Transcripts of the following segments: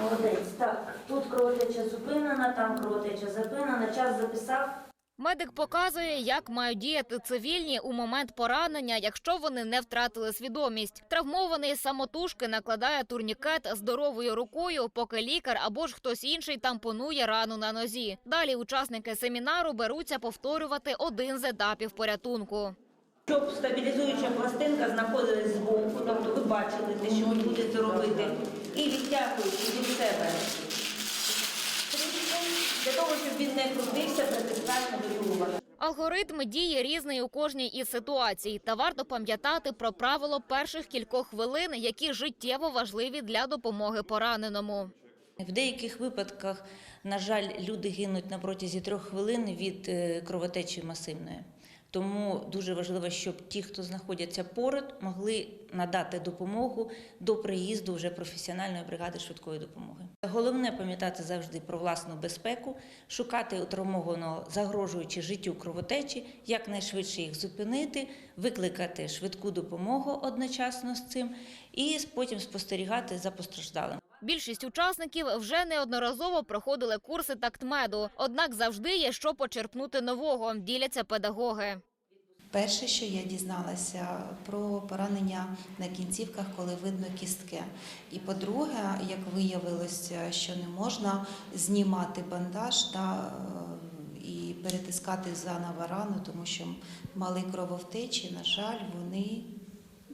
Молодець. Так, тут кровотеча зупинена, там кровотеча зупинена. Час записав. Медик показує, як мають діяти цивільні у момент поранення, якщо вони не втратили свідомість. Травмований самотужки накладає турнікет здоровою рукою, поки лікар або ж хтось інший тампонує рану на нозі. Далі учасники семінару беруться повторювати один з етапів порятунку. Щоб стабілізуюча пластинка знаходилась збоку, тобто ви бачили те, що ви будете робити, і відтягуючи від себе для того, щоб він не крутився, притискаємо до тулуба. Алгоритм діє різний у кожній із ситуацій, та варто пам'ятати про правило перших кількох хвилин, які життєво важливі для допомоги пораненому. В деяких випадках, на жаль, люди гинуть на протязі трьох хвилин від е, кровотечі масивної. Тому дуже важливо, щоб ті, хто знаходяться поряд, могли надати допомогу до приїзду вже професіональної бригади швидкої допомоги. Головне пам'ятати завжди про власну безпеку, шукати у травмованого, загрожуючи життю кровотечі, якнайшвидше їх зупинити, викликати швидку допомогу одночасно з цим і потім спостерігати за постраждалим. Більшість учасників вже неодноразово проходили курси тактмеду, однак завжди є що почерпнути нового, діляться педагоги. Перше, що я дізналася про поранення на кінцівках, коли видно кістки. І по-друге, як виявилося, що не можна знімати бандаж та е, і перетискати заново рану, тому що мали крововтечі, на жаль, вони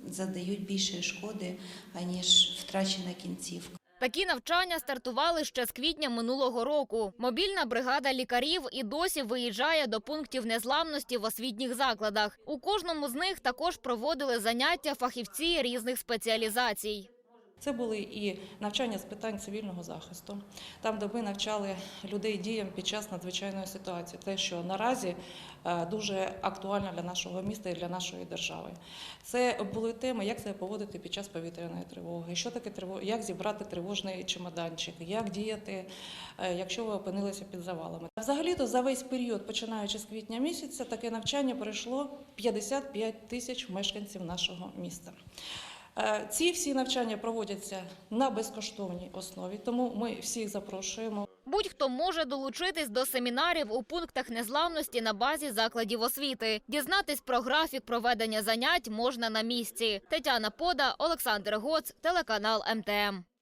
задають більше шкоди, аніж втрачена кінцівка. Такі навчання стартували ще з квітня минулого року. Мобільна бригада лікарів і досі виїжджає до пунктів незламності в освітніх закладах. У кожному з них також проводили заняття фахівці різних спеціалізацій. Це були і навчання з питань цивільного захисту, там, де ми навчали людей діям під час надзвичайної ситуації, те, що наразі е, дуже актуально для нашого міста і для нашої держави. Це були теми, як себе поводити під час повітряної тривоги, що таке триво- як зібрати тривожний чемоданчик, як діяти, е, якщо ви опинилися під завалами. Взагалі-то за весь період, починаючи з квітня місяця, таке навчання пройшло 55 тисяч мешканців нашого міста. Е, Ці всі навчання проводяться на безкоштовній основі, тому ми всіх запрошуємо. Будь-хто може долучитись до семінарів у пунктах незламності на базі закладів освіти. Дізнатись про графік проведення занять можна на місці. Тетяна Пода, Олександр Гоц, телеканал МТМ.